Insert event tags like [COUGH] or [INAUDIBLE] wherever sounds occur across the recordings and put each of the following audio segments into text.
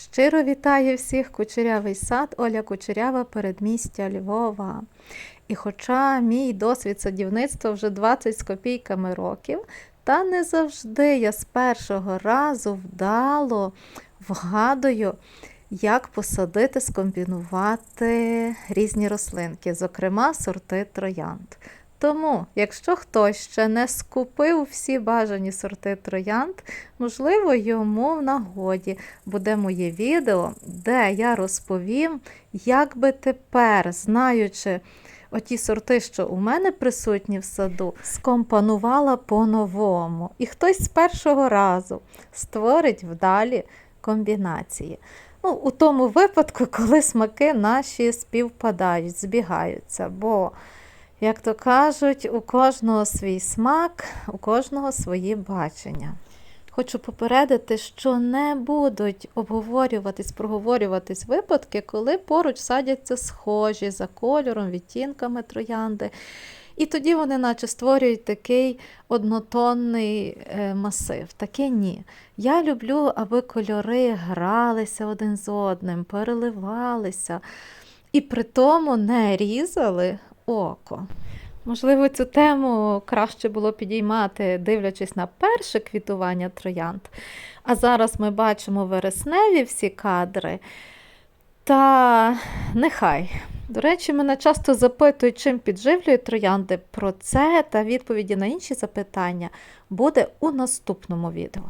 Щиро вітаю всіх кучерявий сад Оля Кучерява, передмістя Львова. І хоча мій досвід садівництва вже 20 з копійками років, та не завжди я з першого разу вдало вгадую, як посадити, скомбінувати різні рослинки, зокрема сорти троянд. Тому, якщо хтось ще не скупив всі бажані сорти троянд, можливо, йому в нагоді буде моє відео, де я розповім, як би тепер, знаючи оті сорти, що у мене присутні в саду, скомпонувала по-новому. І хтось з першого разу створить вдалі комбінації. Ну, у тому випадку, коли смаки наші співпадають, збігаються. Бо як то кажуть, у кожного свій смак, у кожного свої бачення. Хочу попередити, що не будуть обговорюватись, проговорюватись випадки, коли поруч садяться схожі за кольором, відтінками троянди. І тоді вони, наче створюють такий однотонний е, масив. Таке ні. Я люблю, аби кольори гралися один з одним, переливалися, і при тому не різали око. Можливо, цю тему краще було підіймати, дивлячись на перше квітування троянд. А зараз ми бачимо вересневі всі кадри. Та нехай. До речі, мене часто запитують, чим підживлюють троянди. Про це та відповіді на інші запитання буде у наступному відео.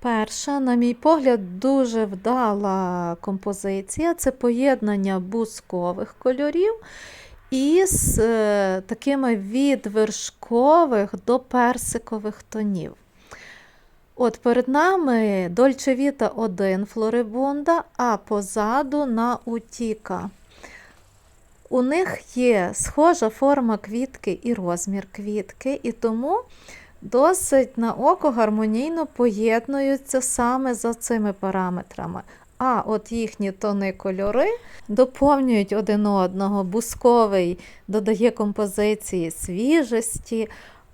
Перша, на мій погляд, дуже вдала композиція це поєднання бускових кольорів із е, такими від вершкових до персикових тонів. От перед нами Дольчевіта 1 флорибунда, а позаду наутіка. У них є схожа форма квітки і розмір квітки, і тому досить на око гармонійно поєднуються саме за цими параметрами. А от їхні тони кольори доповнюють один одного. Бусковий додає композиції свіжості,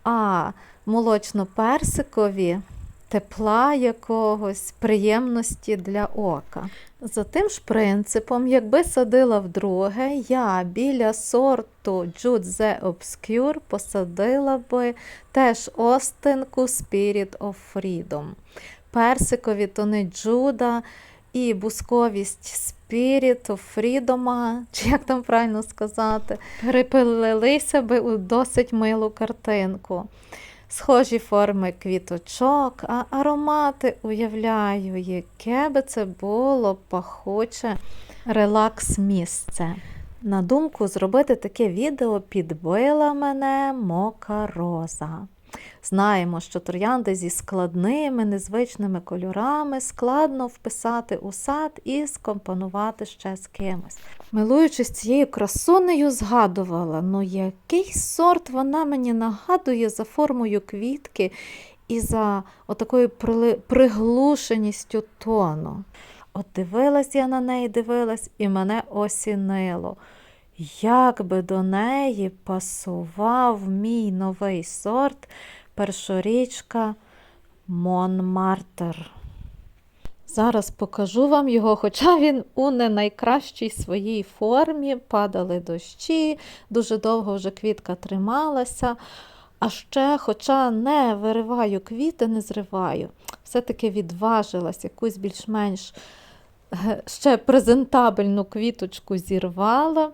а молочно-персикові тепла якогось, приємності для ока. За тим ж принципом, якби садила вдруге, я біля сорту Jude Obscure посадила би теж остинку Spirit of Freedom. Персикові тони Джуда і бусковість of Freedom, чи як там правильно сказати, перепилилися би у досить милу картинку. Схожі форми квіточок, а аромати уявляю, яке би це було пахуче релакс-місце. На думку зробити таке відео підбила мене мока роза. Знаємо, що троянди зі складними, незвичними кольорами складно вписати у сад і скомпонувати ще з кимось. Милуючись цією красунею, згадувала, ну який сорт вона мені нагадує за формою квітки і за отакою приглушеністю тону. От дивилась я на неї, дивилась, і мене осінило. Як би до неї пасував мій новий сорт першорічка Монмартер. Зараз покажу вам його, хоча він у не найкращій своїй формі, падали дощі, дуже довго вже квітка трималася. А ще, хоча не вириваю квіти, не зриваю, все-таки відважилась якусь більш-менш ще презентабельну квіточку зірвала.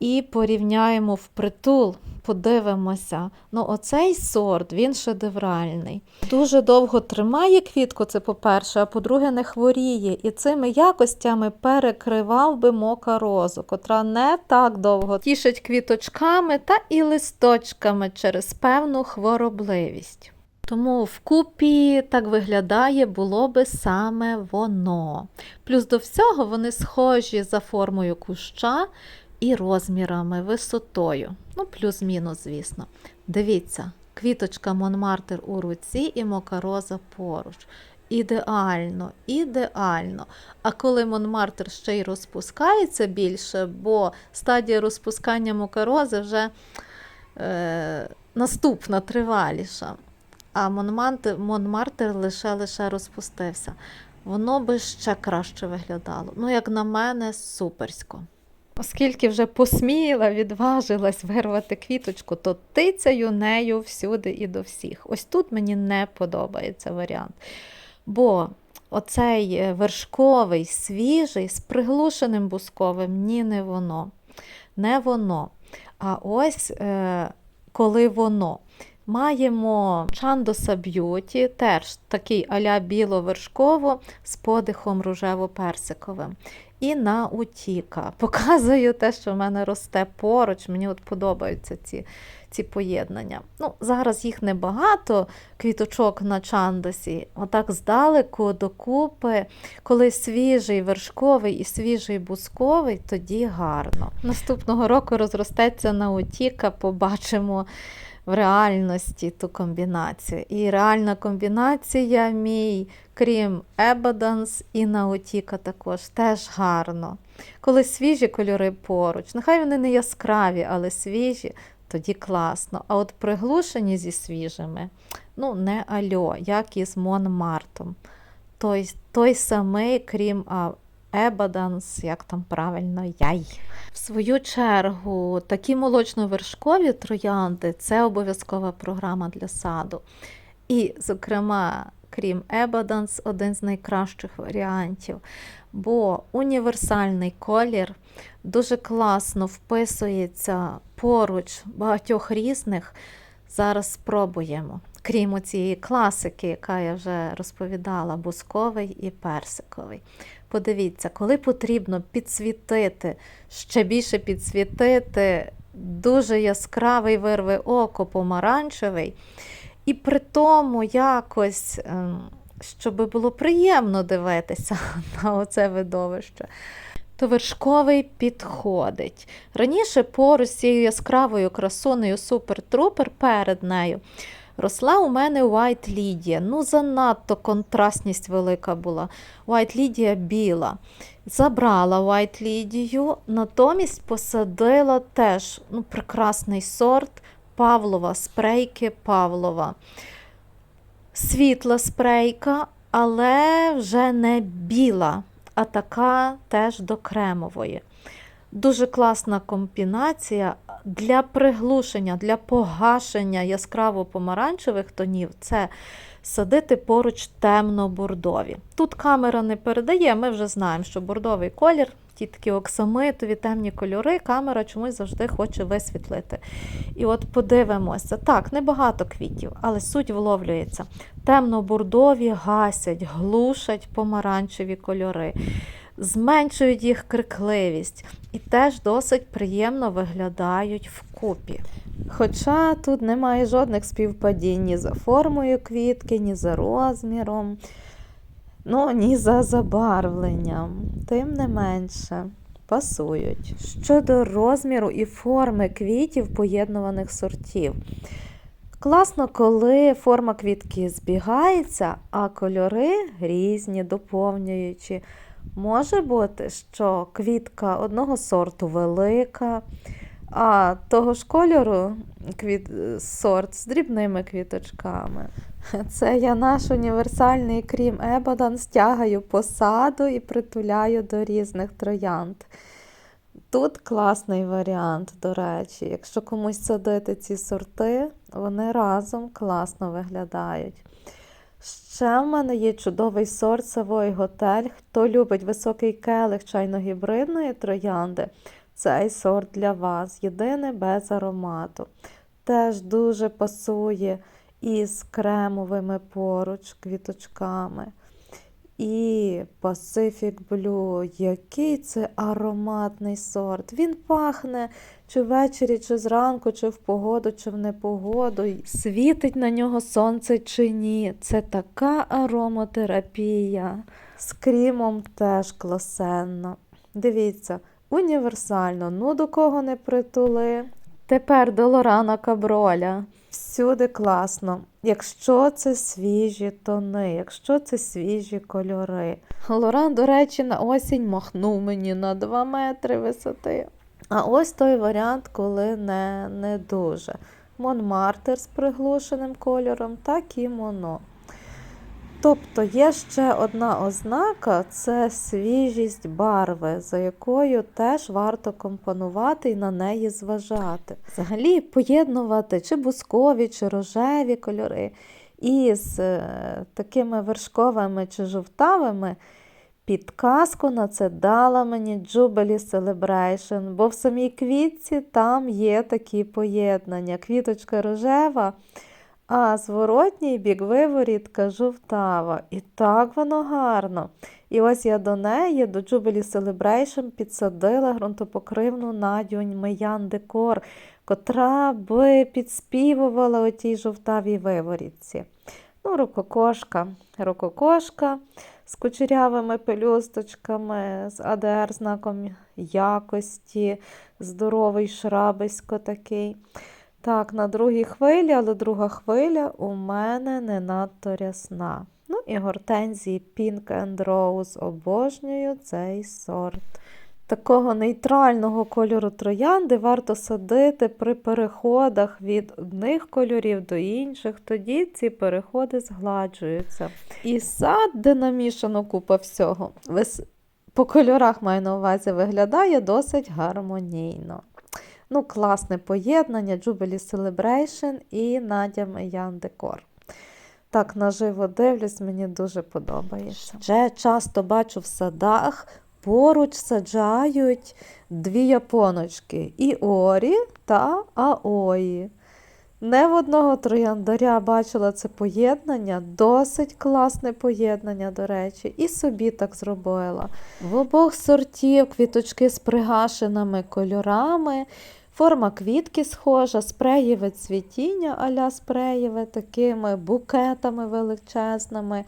І порівняємо впритул, подивимося. Ну, оцей сорт, він шедевральний. Дуже довго тримає квітку, це по-перше, а по-друге, не хворіє. І цими якостями перекривав би мока розу, котра не так довго тішить квіточками та і листочками через певну хворобливість. Тому вкупі так виглядає було би саме воно. Плюс до всього вони схожі за формою куща і розмірами, висотою. Ну, плюс-мінус, звісно. Дивіться, квіточка Монмартер у руці і мокароза поруч. Ідеально, ідеально. А коли Монмартер ще й розпускається більше, бо стадія розпускання мокарози вже е, наступна, триваліша. А Монмартер, Монмартер лише лише розпустився. воно би ще краще виглядало. Ну, як на мене, суперсько. Оскільки вже посміла, відважилась вирвати квіточку, то тицяю нею всюди і до всіх. Ось тут мені не подобається варіант. Бо оцей е, вершковий, свіжий, з приглушеним бусковим, ні, не воно. Не воно. А ось е, коли воно. Маємо Чандоса Б'юті, теж такий аля біло-вершково з подихом рожево-персиковим. І на Утіка. Показую те, що в мене росте поруч. Мені от подобаються ці, ці поєднання. Ну, Зараз їх небагато, квіточок на чандосі. Отак здалеку докупи, коли свіжий вершковий і свіжий бусковий, тоді гарно. Наступного року розростеться на Утіка, побачимо в реальності ту комбінацію. І реальна комбінація мій, крім Ебаданс і Наутіка також теж гарно. Коли свіжі кольори поруч, нехай вони не яскраві, але свіжі, тоді класно. А от приглушені зі свіжими, ну, не альо, як і з Монмартом. Той, той самий, крім Ебаданс, як там правильно, яй. В свою чергу, такі молочно-вершкові троянди це обов'язкова програма для саду. І, зокрема, крім Ебаданс, один з найкращих варіантів. Бо універсальний колір дуже класно вписується поруч багатьох різних. Зараз спробуємо. Крім цієї класики, яка я вже розповідала, бусковий і персиковий. Подивіться, коли потрібно підсвітити, ще більше підсвітити, дуже яскравий вирве око, помаранчевий. І при тому якось, ем, щоб було приємно дивитися [LAUGHS] на оце видовище, то вершковий підходить. Раніше поруч з цією яскравою красунею супер-трупер перед нею. Росла у мене White Lydia. Ну, занадто контрастність велика була. White Lydia біла. Забрала White Lydia, натомість посадила теж ну, прекрасний сорт Павлова, спрейки Павлова. Світла спрейка, але вже не біла, а така теж до кремової. Дуже класна комбінація для приглушення, для погашення яскраво помаранчевих тонів це садити поруч темно-бордові. Тут камера не передає, ми вже знаємо, що бордовий колір, ті такі оксамитові темні кольори, камера чомусь завжди хоче висвітлити. І от подивимося, так, небагато квітів, але суть вловлюється. Темно-бордові гасять, глушать помаранчеві кольори зменшують їх крикливість і теж досить приємно виглядають вкупі. Хоча тут немає жодних співпадінь ні за формою квітки, ні за розміром, ну, ні за забарвленням, тим не менше. Пасують. Щодо розміру і форми квітів поєднуваних сортів. Класно, коли форма квітки збігається, а кольори різні, доповнюючи. Може бути, що квітка одного сорту велика, а того ж кольору квіт... сорт з дрібними квіточками. Це я наш універсальний крім Ебодан стягаю посаду і притуляю до різних троянд. Тут класний варіант, до речі, якщо комусь садити ці сорти, вони разом класно виглядають. Ще в мене є чудовий сорт Савой Готель. Хто любить високий келих чайно-гібридної троянди, цей сорт для вас. Єдине без аромату. Теж дуже пасує із кремовими поруч квіточками. І Pacific Blue, який це ароматний сорт. Він пахне чи ввечері, чи зранку, чи в погоду, чи в непогоду. Світить на нього сонце чи ні. Це така ароматерапія. З крімом теж класенно. Дивіться, універсально, ну до кого не притули. Тепер до Лорана Каброля. Всюди класно. Якщо це свіжі тони, якщо це свіжі кольори. Лоран, до речі, на осінь махнув мені на 2 метри висоти. А ось той варіант, коли не, не дуже. Монмартер з приглушеним кольором, так і моно. Тобто є ще одна ознака це свіжість барви, за якою теж варто компонувати і на неї зважати. Взагалі поєднувати чи бускові, чи рожеві кольори із е, такими вершковими чи жовтавими. Підказку на це дала мені Jubilee Celebration, бо в самій квітці там є такі поєднання. Квіточка рожева, а зворотній бік виворітка жовтава. І так воно гарно. І ось я до неї, до Jubilee Celebration, підсадила ґрунтопокривну Надю Меян Декор, котра би підспівувала отій жовтавій виворітці. Ну, рукокошка, рукокошка з кучерявими пелюсточками, з АДР знаком якості, здоровий шрабисько такий. Так, на другій хвилі, але друга хвиля у мене не надто рясна. Ну і гортензії Pink and Rose обожнюю цей сорт. Такого нейтрального кольору троянди варто садити при переходах від одних кольорів до інших, тоді ці переходи згладжуються. І сад, де намішано купа всього, по кольорах маю на увазі, виглядає досить гармонійно. Ну, класне поєднання Jubilee Celebration і Надя Меян Декор. Так, наживо дивлюсь, мені дуже подобається. Ще часто бачу в садах поруч саджають дві японочки і Орі та Аої. Не в одного трояндаря бачила це поєднання, досить класне поєднання, до речі, і собі так зробила. В обох сортів квіточки з пригашеними кольорами. Форма квітки схожа, спреєве цвітіння аля спреєве, такими букетами величезними.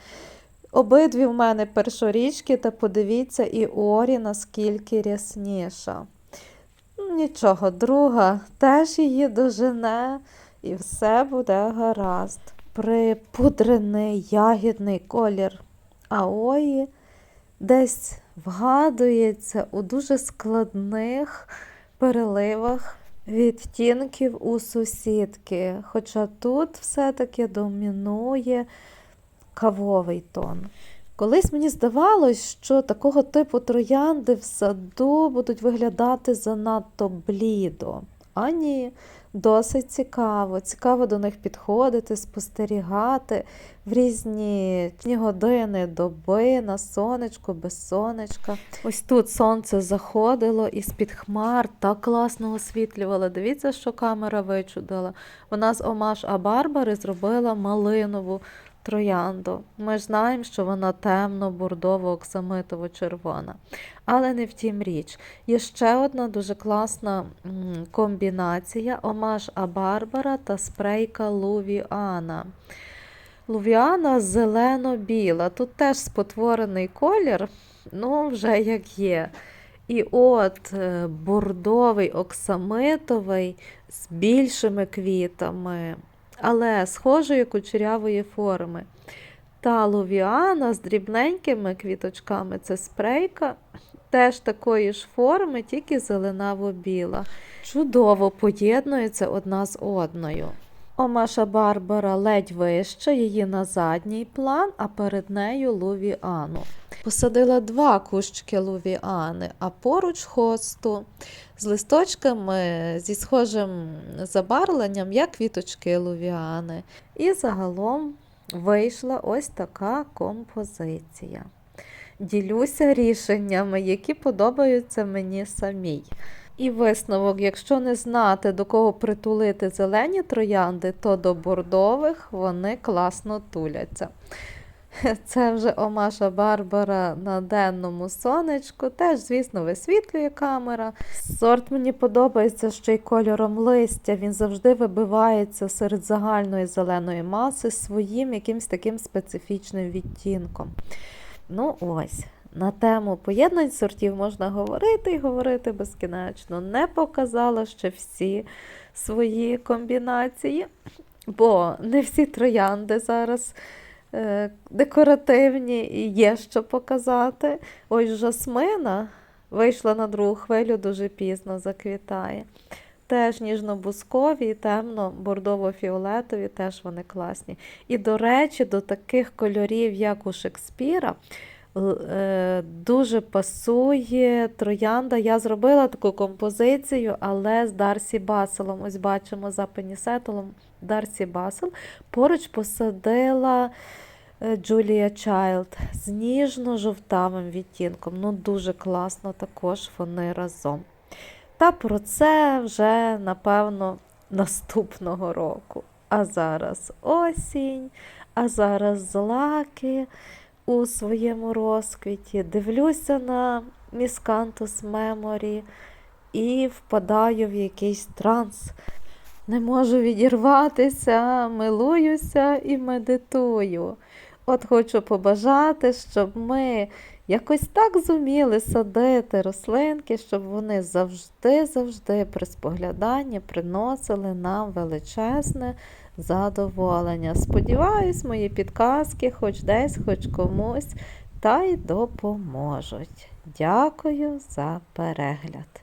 Обидві в мене першорічки, та подивіться, і Орі наскільки рясніша. Нічого, друга теж її дожене, і все буде гаразд. Припудрений ягідний колір Аої десь вгадується у дуже складних переливах відтінків у сусідки. Хоча тут все-таки домінує кавовий тон. Колись мені здавалось, що такого типу троянди в саду будуть виглядати занадто блідо. А ні, досить цікаво. Цікаво до них підходити, спостерігати в різні години доби, на сонечку, без сонечка. Ось тут сонце заходило із під хмар, так класно освітлювало. Дивіться, що камера вичудила. Вона з омаш Абарбари зробила малинову троянду. Ми ж знаємо, що вона темно-бордово-оксамитово-червона. Але не в тім річ. Є ще одна дуже класна комбінація омаш Абарбара та спрейка Лувіана. Лувіана зелено-біла. Тут теж спотворений колір, ну, вже як є. І от е, бордовий оксамитовий з більшими квітами, але схожої кучерявої форми. Та лувіана з дрібненькими квіточками це спрейка, теж такої ж форми, тільки зеленаво-біла. Чудово поєднується одна з одною. Омаша Барбара ледь вище, її на задній план, а перед нею лувіану. Посадила два кущики лувіани, а поруч хосту з листочками зі схожим забарвленням, як квіточки лувіани. І загалом вийшла ось така композиція. Ділюся рішеннями, які подобаються мені самій. І висновок, якщо не знати, до кого притулити зелені троянди, то до бордових вони класно туляться. [LAUGHS] Це вже Омаша Барбара на денному сонечку. Теж, звісно, висвітлює камера. Сорт мені подобається ще й кольором листя. Він завжди вибивається серед загальної зеленої маси своїм якимсь таким специфічним відтінком. Ну ось. На тему поєднань сортів можна говорити і говорити безкінечно. Не показала ще всі свої комбінації, бо не всі троянди зараз декоративні і є що показати. Ось жасмина вийшла на другу хвилю дуже пізно, заквітає. теж ніжно-бускові темно-бордово-фіолетові, теж вони класні. І, до речі, до таких кольорів, як у Шекспіра, е, дуже пасує троянда. Я зробила таку композицію, але з Дарсі Баселом. Ось бачимо за пенісетолом Дарсі Басел. Поруч посадила е, Джулія Чайлд з ніжно-жовтавим відтінком. Ну, дуже класно також вони разом. Та про це вже, напевно, наступного року. А зараз осінь, а зараз злаки у своєму розквіті. Дивлюся на Міскантус Меморі і впадаю в якийсь транс. Не можу відірватися, милуюся і медитую. От хочу побажати, щоб ми якось так зуміли садити рослинки, щоб вони завжди-завжди при спогляданні приносили нам величезне задоволення. Сподіваюсь, мої підказки хоч десь, хоч комусь, та й допоможуть. Дякую за перегляд.